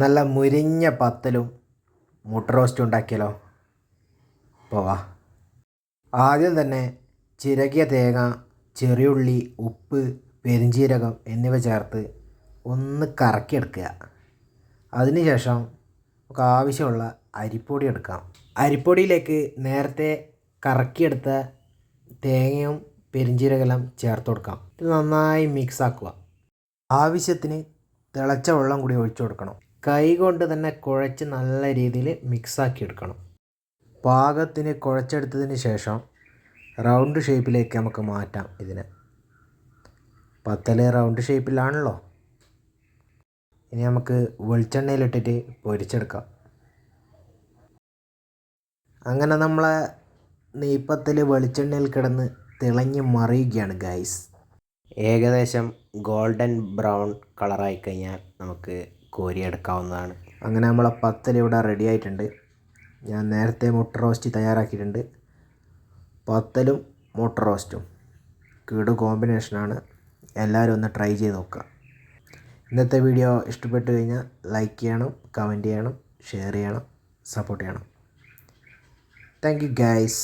നല്ല മുരിഞ്ഞ പത്തലും മുട്ട റോസ്റ്റും ഉണ്ടാക്കിയാലോ പോവാ ആദ്യം തന്നെ ചിരകിയ തേങ്ങ ചെറിയുള്ളി ഉപ്പ് പെരിഞ്ചീരകം എന്നിവ ചേർത്ത് ഒന്ന് കറക്കിയെടുക്കുക അതിനുശേഷം നമുക്ക് ആവശ്യമുള്ള അരിപ്പൊടി എടുക്കാം. അരിപ്പൊടിയിലേക്ക് നേരത്തെ കറക്കിയെടുത്ത തേങ്ങയും പെരിഞ്ജീരകമെല്ലാം ചേർത്ത് കൊടുക്കാം. ഇത് നന്നായി മിക്സ് ആക്കുക. ആവശ്യത്തിന് തിളച്ച വെള്ളം കൂടി ഒഴിച്ചു കൊടുക്കണം. കൈ കൊണ്ട് തന്നെ കുഴച്ച് നല്ല രീതിയിൽ മിക്സാക്കി എടുക്കണം പാകത്തിന് കുഴച്ചെടുത്തതിന് ശേഷം റൗണ്ട് ഷേപ്പിലേക്ക് നമുക്ക് മാറ്റാം ഇതിനെ. പത്തൽ റൗണ്ട് ഷേപ്പിലാണല്ലോ. ഇനി നമുക്ക് വെളിച്ചെണ്ണയിലിട്ടിട്ട് പൊരിച്ചെടുക്കാം. അങ്ങനെ നമ്മളെ നെയ്പ്പത്തിൽ വെളിച്ചെണ്ണയിൽ കിടന്ന് തിളഞ്ഞ് മറിയുകയാണ് ഗൈസ്. ഏകദേശം ഗോൾഡൻ ബ്രൗൺ കളറായി കഴിഞ്ഞാൽ നമുക്ക് കോരിയെടുക്കാവുന്നതാണ്. അങ്ങനെ നമ്മളെ പത്തൽ ഇവിടെ റെഡി ആയിട്ടുണ്ട്. ഞാൻ നേരത്തെ മുട്ട റോസ്റ്റ് തയ്യാറാക്കിയിട്ടുണ്ട്. പത്തലും മുട്ട റോസ്റ്റും കീട് കോമ്പിനേഷനാണ് എല്ലാവരും ഒന്ന് ട്രൈ ചെയ്ത് നോക്കുക. ഇന്നത്തെ വീഡിയോ ഇഷ്ടപ്പെട്ടു കഴിഞ്ഞാൽ ലൈക്ക് ചെയ്യണം കമന്റ് ചെയ്യണം ഷെയർ ചെയ്യണം സപ്പോർട്ട് ചെയ്യണം. Thank you guys